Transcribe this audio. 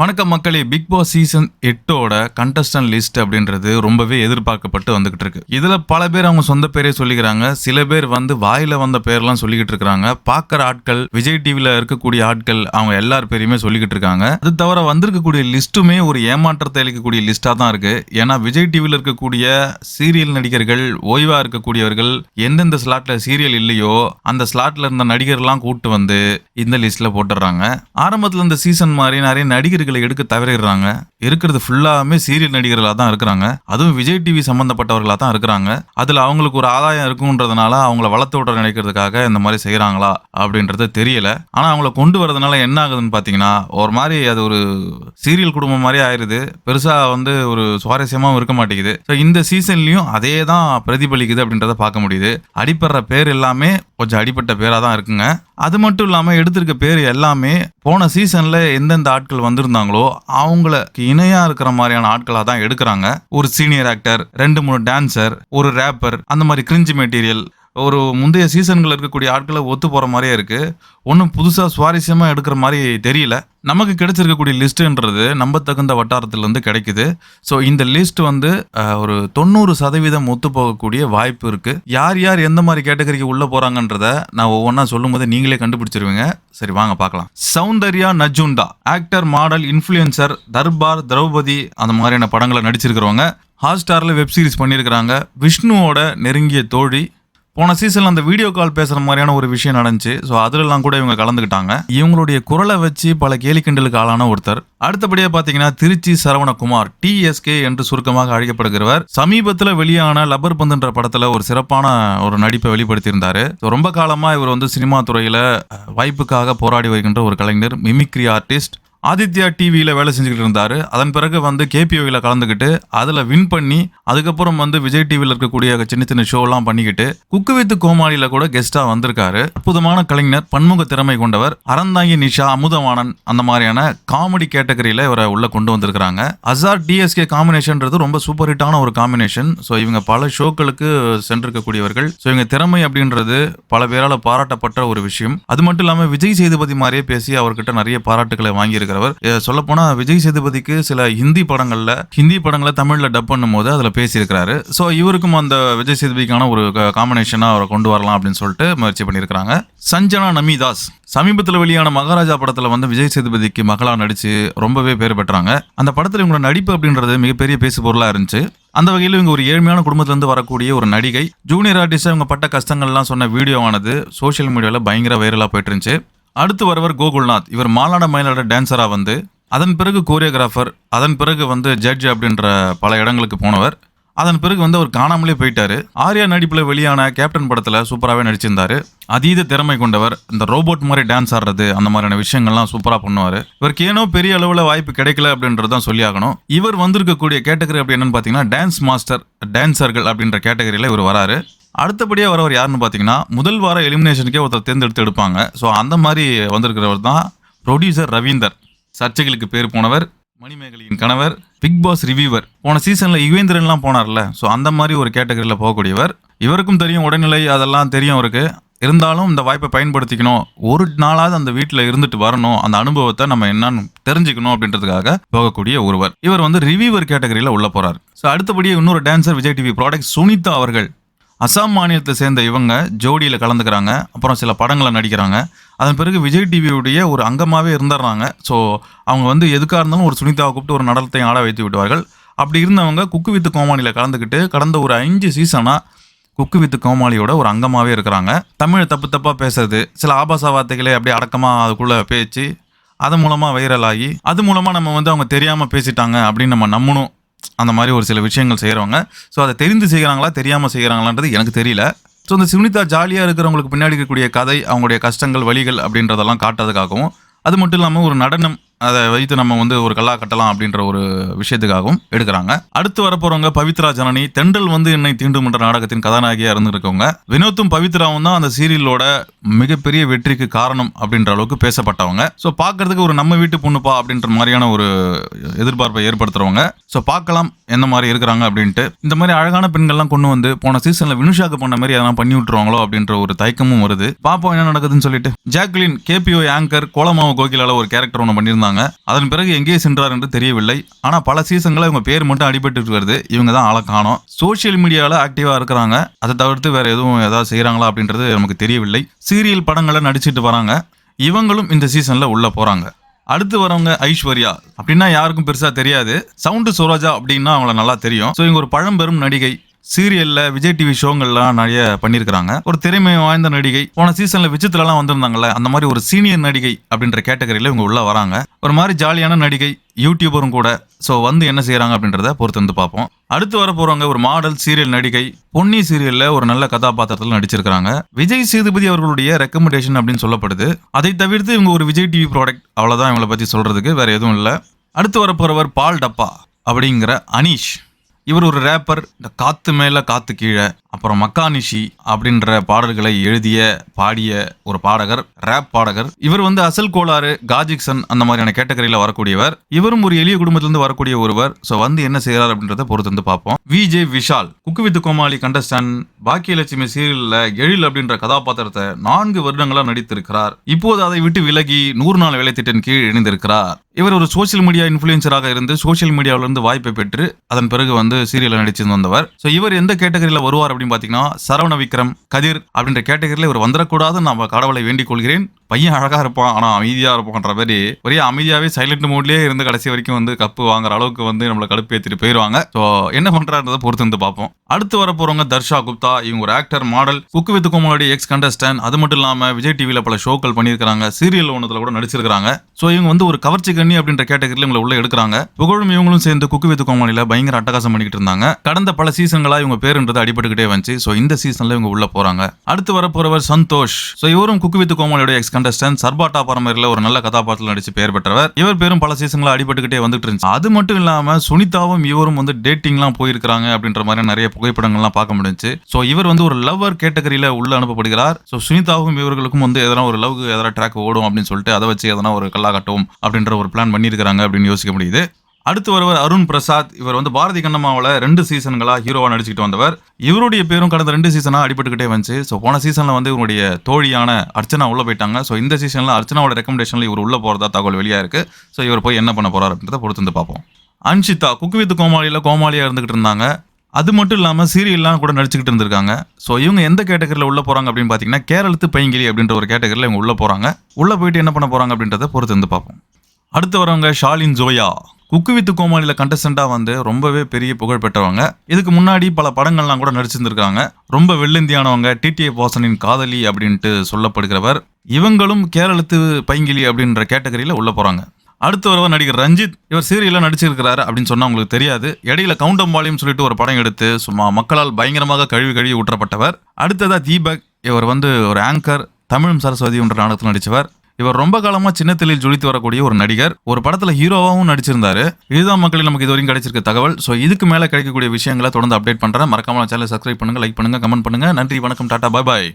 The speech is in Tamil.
வணக்கம் மக்களே பிக் பாஸ் சீசன் எட்டோட கண்டஸ்டன்ட் லிஸ்ட் அப்படின்றது ரொம்பவே எதிர்பார்க்கப்பட்டு வந்துகிட்டு இருக்கு. இதுல பல பேர் அவங்க சொந்த பேரே சொல்லிக்கிறாங்க. சில பேர் வந்து வாயில வந்த பேர்லாம் சொல்லிக்கிட்டு இருக்காங்க. பாக்குற ஆட்கள் விஜய் டிவில இருக்கக்கூடிய ஆட்கள் அவங்க எல்லார் பேரையுமே சொல்லிக்கிட்டு இருக்காங்க. அது தவிர வந்திருக்கக்கூடிய லிஸ்ட்டுமே ஒரு ஏமாற்றத்தை அளிக்கக்கூடிய லிஸ்டா தான் இருக்கு. ஏன்னா விஜய் டிவில இருக்கக்கூடிய சீரியல் நடிகர்கள் ஓய்வா இருக்கக்கூடியவர்கள் எந்தெந்த ஸ்லாட்ல சீரியல் இல்லையோ அந்த ஸ்லாட்ல இருந்த நடிகர்லாம் கூட்டு வந்து இந்த லிஸ்ட்ல போட்டுடுறாங்க. ஆரம்பத்துல இந்த சீசன் மாதிரி நிறைய நடிகர்கள் எடுக்க தவறிடுறாங்க. இருக்கிறது ஃபுல்லாமே சீரியல் நடிகர்களாக தான் இருக்கிறாங்க. அதுவும் விஜய் டிவி சம்மந்தப்பட்டவர்களாக தான் இருக்கிறாங்க. அதுல அவங்களுக்கு ஒரு ஆதாயம் இருக்குன்றதுனால அவங்கள வளர்த்து விட நினைக்கிறதுக்காக இந்த மாதிரி செய்கிறாங்களா அப்படின்றது தெரியல. ஆனா அவங்கள கொண்டு வரதுனால என்ன ஆகுதுன்னு பார்த்தீங்கன்னா ஒரு மாதிரி அது ஒரு சீரியல் குடும்பம் மாதிரி ஆயிருது. பெருசா வந்து ஒரு சுவாரஸ்யமாகவும் இருக்க மாட்டேங்குது. ஸோ இந்த சீசன்லயும் அதே தான் பிரதிபலிக்குது அப்படின்றத பார்க்க முடியுது. அடிப்படுற பேர் எல்லாமே கொஞ்சம் அடிப்பட்ட பேரா தான் இருக்குங்க. அது மட்டும் இல்லாம எடுத்திருக்க பேர் எல்லாமே போன சீசனில் எந்தெந்த ஆட்கள் இருந்தாங்களோ அவங்களுக்கு இணையா இருக்கிற மாதிரியான ஆட்களா தான் எடுக்கிறாங்க. ஒரு சீனியர் ஆக்டர் ரெண்டு மூணு டான்சர் ஒரு ரேப்பர் அந்த மாதிரி கிரிஞ்சு மெட்டீரியல் ஒரு முந்தைய சீசன்களில் இருக்கக்கூடிய ஆட்களை ஒத்து போகிற மாதிரியே இருக்குது ஒன்றும் புதுசாக சுவாரஸ்யமாக எடுக்கிற மாதிரி தெரியல. நமக்கு கிடைச்சிருக்கக்கூடிய லிஸ்ட்டுன்றது நம்ப தகுந்த வட்டாரத்திலிருந்து கிடைக்குது. ஸோ இந்த லிஸ்ட் வந்து ஒரு தொண்ணூறு சதவீதம் ஒத்து போகக்கூடிய வாய்ப்பு இருக்குது யார் யார் எந்த மாதிரி கேட்டகரிக்கு உள்ளே போகிறாங்கன்றத நான் ஒவ்வொன்றா சொல்லும் போது நீங்களே கண்டுபிடிச்சிருவீங்க. சரி வாங்க பார்க்கலாம். Soundarya Najunda actor model influencer Darbar Draupathi அந்த மாதிரியான படங்களை நடிச்சிருக்கிறவங்க. ஹாட்ஸ்டாரில் வெப் சீரிஸ் பண்ணியிருக்கிறாங்க. விஷ்ணுவோட நெருங்கிய தோழி போன சீசன்ல அந்த வீடியோ கால் பேசுற மாதிரியான ஒரு விஷயம் நடந்துச்சு. ஸோ அதுலலாம் கூட இவங்க கலந்துக்கிட்டாங்க. இவங்களுடைய குரலை வச்சு பல கேலி கிண்டலுக்கு ஆளான ஒருத்தர். அடுத்தபடியாக பார்த்தீங்கன்னா திருச்சி சரவணகுமார் டிஎஸ்கே என்று சுருக்கமாக அழைக்கப்படுகிறவர். சமீபத்தில் வெளியான லப்பர் பந்துன்ற படத்துல ஒரு சிறப்பான ஒரு நடிப்பை வெளிப்படுத்தியிருந்தாரு. ரொம்ப காலமா இவர் வந்து சினிமா துறையில வாய்ப்புக்காக போராடி வருகின்ற ஒரு கலைஞர் மிமிக்ரி ஆர்டிஸ்ட் ஆதித்யா டிவியில் வேலை செஞ்சுக்கிட்டு இருந்தாரு. அதன் பிறகு வந்து கேபிஓவில் கலந்துக்கிட்டு அதில் வின் பண்ணி அதுக்கப்புறம் வந்து விஜய் டிவியில் இருக்கக்கூடிய சின்ன சின்ன ஷோலாம் பண்ணிக்கிட்டு குக்கு வித்து கோமாளியில் கூட கெஸ்ட்டாக வந்திருக்காரு. அற்புதமான கலைஞர் பன்முக திறமை கொண்டவர் அறந்தாங்கி நிஷா அமுதவாணன் அந்த மாதிரியான காமெடி கேட்டகரியில் இவரை உள்ளே கொண்டு வந்திருக்கிறாங்க. அசார் டிஎஸ்கே காம்பினேஷன்ன்றது ரொம்ப சூப்பர் ஹிட்டான ஒரு காம்பினேஷன் ஸோ இவங்க பல ஷோக்களுக்கு சென்றிருக்கக்கூடியவர்கள். ஸோ இவங்க திறமை அப்படின்றது பல பேரால் பாராட்டப்பட்ட ஒரு விஷயம். அது மட்டும் இல்லாமல் விஜய் சேதுபதி மாதிரியே பேசி அவர்கிட்ட நிறைய பாராட்டுகளை வாங்கியிருக்கிறவர் சொல்ல போனா விஜய் சேதுபதிக்கு சில ஹிந்தி படங்கள்ல ஹிந்தி படங்களை தமிழ்ல டப் பண்ணும் போது அதுல பேசியிருக்கிறாரு. ஸோ இவருக்கும் அந்த விஜய் சேதுபதிக்கான ஒரு காம்பினேஷனா அவரை கொண்டு வரலாம் அப்படின்னு சொல்லிட்டு முயற்சி பண்ணியிருக்கிறாங்க. சஞ்சனா நமிதாஸ். சமீபத்தில் வெளியான மகாராஜா படத்தில் வந்து விஜய் சேதுபதிக்கு மகளா நடித்து ரொம்பவே பேர் பெற்றாங்க. அந்த படத்தில் இவங்களோட நடிப்பு அப்படின்றது மிகப்பெரிய பேசு பொருளாக இருந்துச்சு. அந்த வகையில் இவங்க ஒரு ஏழ்மையான குடும்பத்திலேருந்து வரக்கூடிய ஒரு நடிகை. ஜூனியர் ஆர்டிஸ்ட் இவங்க பட்ட கஷ்டங்கள்லாம் சொன்ன வீடியோவானது சோஷியல் மீடியாவில் பயங்கர வைரலாக போயிட்டு இருந்துச்சு. அடுத்து வரவர் கோகுல்நாத். இவர் மாலாட மயிலாட டான்சராக வந்து அதன் பிறகு கோரியோகிராஃபர் அதன் பிறகு வந்து ஜட்ஜ் அப்படின்ற பல இடங்களுக்கு போனவர். அதன் பிறகு வந்து அவர் காணாமலே போயிட்டாரு. ஆர்யா நடிப்பில் வெளியான கேப்டன் படத்தில் சூப்பராகவே நடிச்சிருந்தாரு. அதீத திறமை கொண்டவர் இந்த ரோபோட் மாதிரி டான்ஸ் ஆடுறது அந்த மாதிரியான விஷயங்கள்லாம் சூப்பராக பண்ணுவார். இவருக்கு ஏனோ பெரிய அளவில் வாய்ப்பு கிடைக்கல அப்படின்றது தான் சொல்லி ஆகணும். இவர் வந்திருக்கக்கூடிய கேட்டகரி அப்படி என்னன்னு பார்த்தீங்கன்னா டான்ஸ் மாஸ்டர் டான்சர்கள் அப்படின்ற கேட்டகரியில் இவர் வராரு. அடுத்தபடியாக வரவர் யாருன்னு பார்த்தீங்கன்னா முதல் வார எலிமினேஷனுக்கே ஒருத்தர் தேர்ந்தெடுத்து எடுப்பாங்க. ஸோ அந்த மாதிரி வந்திருக்கிறவர் தான் ப்ரொடியூசர் ரவீந்தர். சர்ச்சைகளுக்கு பேர் போனவர் மணிமேகலையின் கணவர் பிக் பாஸ் ரிவியூவர் போன சீசனில் யுவேந்திரன்லாம் போனார்ல. ஸோ அந்த மாதிரி ஒரு கேட்டகரியில் போகக்கூடியவர். இவருக்கும் தெரியும் உடல்நிலை அதெல்லாம் தெரியும் அவருக்கு. இருந்தாலும் இந்த வாய்ப்பை பயன்படுத்திக்கணும். ஒரு நாளாவது அந்த வீட்டில் இருந்துட்டு வரணும். அந்த அனுபவத்தை நம்ம என்னன்னு தெரிஞ்சுக்கணும் அப்படின்றதுக்காக போகக்கூடிய ஒருவர். இவர் வந்து ரிவியூவர் கேட்டகரியில் உள்ள போறார். ஸோ அடுத்தபடியே இன்னொரு dancer Vijay TV product Sunitha அவர்கள். அசாம் மாநிலத்தை சேர்ந்த இவங்க ஜோடியில் கலந்துக்கிறாங்க. அப்புறம் சில படங்களை நடிக்கிறாங்க. அதன் பிறகு விஜய் டிவியுடைய ஒரு அங்கமாகவே இருந்துடுறாங்க ஸோ அவங்க வந்து எதுக்காக இருந்தாலும் ஒரு சுனிதாவை கூப்பிட்டு ஒரு நடனத்தை ஆட வைத்து விடுவார்கள். அப்படி இருந்தவங்க குக்கு வித்து கோமாளியில் கலந்துக்கிட்டு கடந்த ஒரு அஞ்சு சீசனாக குக்கு வித்து கோமாளியோட ஒரு அங்கமாகவே இருக்கிறாங்க. தமிழ் தப்பு தப்பாக பேசுறது சில ஆபாச வார்த்தைகளை அப்படியே அடக்கமாக அதுக்குள்ளே பேச்சு அது மூலமாக வைரல் ஆகி அது மூலமாக நம்ம வந்து அவங்க தெரியாமல் பேசிட்டாங்க அப்படின்னு நம்ம நம்பணும். அந்த மாதிரி ஒரு சில விஷயங்கள் செய்கிறவங்க ஸோ அதை தெரிந்து செய்கிறாங்களா தெரியாமல் செய்கிறாங்களான்றது எனக்கு தெரியல. ஸோ இந்த சுனிதா ஜாலியாக இருக்கிறவங்களுக்கு பின்னாடி இருக்கக்கூடிய கதை அவங்களுடைய கஷ்டங்கள் வழிகள் அப்படின்றதெல்லாம் காட்டுறதுக்காகவும் அது மட்டும் இல்லாமல் ஒரு நடனம் அதை வைத்து நம்ம வந்து ஒரு கல்லா கட்டலாம் அப்படின்ற ஒரு விஷயத்துக்காகவும் எடுக்கிறாங்க. அடுத்து வரப்போறவங்க பவித்ரா ஜனனி தென்றல் வந்து என்னை தீண்டும் என்ற நாடகத்தின் கதாநாயகியா இருந்திருக்கவங்க. வினோத்தும் பவித்ராவும் தான் அந்த சீரியலோட மிகப்பெரிய வெற்றிக்கு காரணம் அப்படின்ற அளவுக்கு பேசப்பட்டவங்க. ஸோ பார்க்கறதுக்கு ஒரு நம்ம வீட்டு பொண்ணுப்பா அப்படின்ற மாதிரியான ஒரு எதிர்பார்ப்பை ஏற்படுத்துறவங்க. ஸோ பார்க்கலாம் என்ன மாதிரி இருக்கிறாங்க அப்படின்ட்டு. இந்த மாதிரி அழகான பெண்கள்லாம் கொண்டு வந்து போன சீசன்ல வினுஷாக்கு பண்ண மாதிரி அதெல்லாம் பண்ணி விட்டுருவாங்களோ அப்படின்ற ஒரு தயக்கமும் வருது. பாப்போம் என்ன நடக்குதுன்னு சொல்லிட்டு. ஜாக்லின் கேபிஓ ஆங்கர் கோலமாவு கோகிலால ஒரு கேரக்டர் ஒன்று பண்ணியிருந்தாங்க. வந்தாங்க அதன் பிறகு எங்கே சென்றார் என்று தெரியவில்லை. ஆனால் பல சீசன்களை இவங்க பேர் மட்டும் அடிபட்டு வருது. இவங்க தான் ஆளை காணோம். சோஷியல் மீடியாவில் ஆக்டிவாக இருக்கிறாங்க. அதை தவிர்த்து வேற எதுவும் ஏதாவது செய்கிறாங்களா அப்படின்றது நமக்கு தெரியவில்லை. சீரியல் படங்களை நடிச்சிட்டு வராங்க. இவங்களும் இந்த சீசனில் உள்ளே போகிறாங்க அடுத்து வரவங்க ஐஸ்வர்யா. அப்படின்னா யாருக்கும் பெருசா தெரியாது. சவுண்டு சரோஜா அப்படின்னா அவங்கள நல்லா தெரியும். ஸோ இவங்க ஒரு பழம்பெரும் நடிகை. சீரியல்ல விஜய் டிவி ஷோங்கள்லாம் நிறைய பண்ணியிருக்கிறாங்க. ஒரு திறமை வாய்ந்த நடிகை. போன சீசன்ல விசித்திரலாம் வந்திருந்தாங்கல்ல அந்த மாதிரி ஒரு சீனியர் நடிகை அப்படின்ற கேட்டகரியில இவங்க உள்ள வராங்க. ஒரு மாதிரி ஜாலியான நடிகை யூடியூபரும் கூட. ஸோ வந்து என்ன செய்கிறாங்க அப்படின்றத பொறுத்து வந்து பார்ப்போம். அடுத்து வர போறவங்க ஒரு மாடல் சீரியல் நடிகை பொன்னி சீரியல்ல ஒரு நல்ல கதாபாத்திரத்தில் நடிச்சிருக்காங்க விஜய் சேதுபதி அவர்களுடைய ரெக்கமெண்டேஷன் அப்படின்னு சொல்லப்படுது. அதை தவிர்த்து இவங்க ஒரு விஜய் டிவி ப்ராடக்ட் அவ்வளோதான் இவங்களை பத்தி சொல்றதுக்கு வேற எதுவும் இல்லை. அடுத்து வரப்போகிறவர் பால் டப்பா அப்படிங்கிற அனீஷ். இவர் ஒரு ரேப்பர் இந்த காத்து மேல காத்து கீழே. அப்புறம் மக்கானிஷி அப்படின்ற பாடல்களை எழுதிய பாடிய ஒரு பாடகர் ரேப் பாடகர். இவர் வந்து அசல் கோளாறு காஜிக்சன் அந்த மாதிரியான கேட்டகரியில் வரக்கூடியவர். இவரும் ஒரு எளிய குடும்பத்திலிருந்து வரக்கூடிய ஒருவர். ஸோ வந்து என்ன செய்கிறார் அப்படின்றத பொறுத்து வந்து பார்ப்போம். VJ Vishal cook with Comali contestant Baakiyalakshmi சீரியலில் எழில் அப்படின்ற கதாபாத்திரத்தை நான்கு வருடங்களாக நடித்திருக்கிறார். இப்போது அதை விட்டு விலகி நூறு நாள் வேலை திட்டம் கீழ் இணைந்திருக்கிறார். இவர் ஒரு சோஷியல் மீடியா இன்ஃபுளுசராக இருந்து சோஷியல் மீடியாவிலிருந்து வாய்ப்பை பெற்று அதன் பிறகு வந்து சீரியலில் நடிச்சு வந்தவர். ஸோ இவர் எந்த கேட்டகரியில் வருவார் அப்படின்னு பாத்தீங்கன்னா சரவண விக்ரம் கதிர் அப்படின்ற கேட்டகரியில் இவர் வந்துடக்கூடாதுன்னு நான் கடவுளை வேண்டிக் கொள்கிறேன். பையன் அழகா இருப்பான் ஆனா அமைதியா இருப்பான்ற மாதிரி ஒரே அமைதியாவே சைலண்ட் மோட்லயே இருந்து கடைசி வரைக்கும் வந்து கப்பு வாங்குற அளவுக்கு வந்து நம்மளை ஏற்றிட்டு போயிருவாங்க. ஸோ என்ன பண்ணுறான்றதை பொறுத்து வந்து பார்ப்போம். அடுத்து வர போறவங்க தர்ஷா குப்தா. இவங்க ஒரு actor model cook with Comali ex contestant அது மட்டும் இல்லாம விஜய் டிவில பல ஷோக்கள் பண்ணியிருக்காங்க சீரியல் ஒன்றத்துல கூட நடிச்சிருக்காங்க ஸோ இவங்க வந்து ஒரு கவர்ச்சி கண்ணி அப்படின்ற கேட்டகரியில் இவங்களை உள்ள எடுக்கிறாங்க. புகழும் இவங்களும் சேர்ந்து குக்கு வித் கோமாளியில பயங்கர அட்டகாசம் பண்ணிக்கிட்டு இருந்தாங்க. கடந்த பல சீசன்களா இவங்க பேருன்றது அடிபட்டுக்கிட்டே வந்துச்சு. ஸோ இந்த சீசன்ல இவங்க உள்ள போறாங்க. அடுத்து வர போறவர் சந்தோஷ். ஸோ இவரும் குக்கு வித் கோமாளியோட எக்ஸ் கண்டஸ்டன்ட் சர்பாட்டா பரம்பரையில் ஒரு நல்ல கதாபாத்திரத்தில் நடிச்சு பெயர் பெற்றவர். இவர் பேரும் பல சீசன்களை அடிபட்டுக்கிட்டே வந்துட்டு இருந்துச்சு. அது மட்டும் இல்லாம சுனிதாவும் இவரும் வந்து டேட்டிங்லாம் போயிருக்காங்க அப்படின்ற மாதிரி நிறைய புகைப்படங்கள்லாம் பார்க்க முடிஞ்சு ஸோ இவர் வந்து ஒரு லவ்வர் கேட்டகரியில் உள்ள அனுப்பப்படுகிறார். ஸோ சுனிதாவும் இவர்களுக்கும் வந்து எதனா ஒரு லவ் எதனா ட்ராக் ஓடும் அப்படின்னு சொல்லிட்டு அதை வச்சு எதனா ஒரு கல்லா கட்டும் அப்படின்ற ஒரு பிளான் பண்ணியிருக்காங்க அப்படின்னு யோசிக்க முடியுது. அடுத்து வருவர் அருண் பிரசாத். இவர் வந்து பாரதி கண்ணம்மாவில் ரெண்டு சீசன்களாக ஹீரோவாக நடிச்சுக்கிட்டு வந்தவர். இவருடைய பேரும் கடந்த ரெண்டு சீசனாக அடிபட்டுக்கிட்டே வந்துச்சு. ஸோ போன சீசனில் வந்து இவருடைய தோழியான அர்ச்சனா உள்ளே போயிட்டாங்க. ஸோ இந்த சீசனில் அர்ச்சனாவோட ரெக்கமெண்டேஷனில் இவர் உள்ளே போகிறதா தகவல் வெளியாக இருக்குது ஸோ இவர் போய் என்ன பண்ண போகிறார் அப்படின்றத பொறுத்து வந்து பார்ப்போம். அன்ஷிதா குக்கு வித் கோமாளியில் கோமாளியாக இருந்துகிட்டு இருந்தாங்க. அது மட்டும் இல்லாமல் சீரியல்லாம் கூட நடிச்சுக்கிட்டு இருந்திருக்காங்க. ஸோ இவங்க எந்த கேட்டகரியில் உள்ளே போகிறாங்க அப்படின்னு பார்த்தீங்கன்னா கேரளத்து பைங்கிலி அப்படின்ற ஒரு கேட்டகரியில் இவங்க உள்ளே போகிறாங்க உள்ளே போயிட்டு என்ன பண்ண போகிறாங்க அப்படின்றத பொறுத்து வந்து பார்ப்போம். அடுத்து வரவங்க ஷாலின் ஜோயா. குக்கு வித்து கோமாளியில் கண்டஸ்டண்டாக வந்து ரொம்பவே பெரிய புகழ் பெற்றவங்க. இதுக்கு முன்னாடி பல படங்கள்லாம் கூட நடிச்சிருந்துருக்காங்க. ரொம்ப வெள்ளந்தியானவங்க டிடிஏ வாசனின் காதலி அப்படின்ட்டு சொல்லப்படுகிறவர். இவங்களும் கேரளத்து பைங்கிலி அப்படின்ற கேட்டகரியில் உள்ள போகிறாங்க அடுத்து வரவர் நடிகர் ரஞ்சித். இவர் சீரியலில் நடிச்சிருக்கிறாரு அப்படின்னு சொன்னால் உங்களுக்கு தெரியாது. இடையில கவுண்டம்பாளையும் சொல்லிட்டு ஒரு படம் எடுத்து சும்மா மக்களால் பயங்கரமாக கழுவி கழுவி ஊற்றப்பட்டவர். அடுத்ததாக தீபக். இவர் வந்து ஒரு ஆங்கர் தமிழும் சரஸ்வதி என்ற நாடகத்தில் நடித்தவர் இவர் ரொம்ப காலமா சின்னத்திலில் ஜொலித்து வரக்கூடிய ஒரு நடிகர். ஒரு படத்துல ஹீரோவாகவும் நடிச்சிருந்தாரு. இதுதான் மக்களுக்கு நமக்கு இது வரைக்கும் கிடைச்சிருக்க தகவல். ஸோ இதுக்கு மேல கிடைக்கக்கூடிய விஷயங்களை தொடர்ந்து அப்டேட் பண்றேன். மறக்காம சேனல் சப்ஸ்கிரைப் பண்ணுங்க லைக் பண்ணுங்க கமெண்ட் பண்ணுங்க. நன்றி வணக்கம் டாடா பாய் பாய்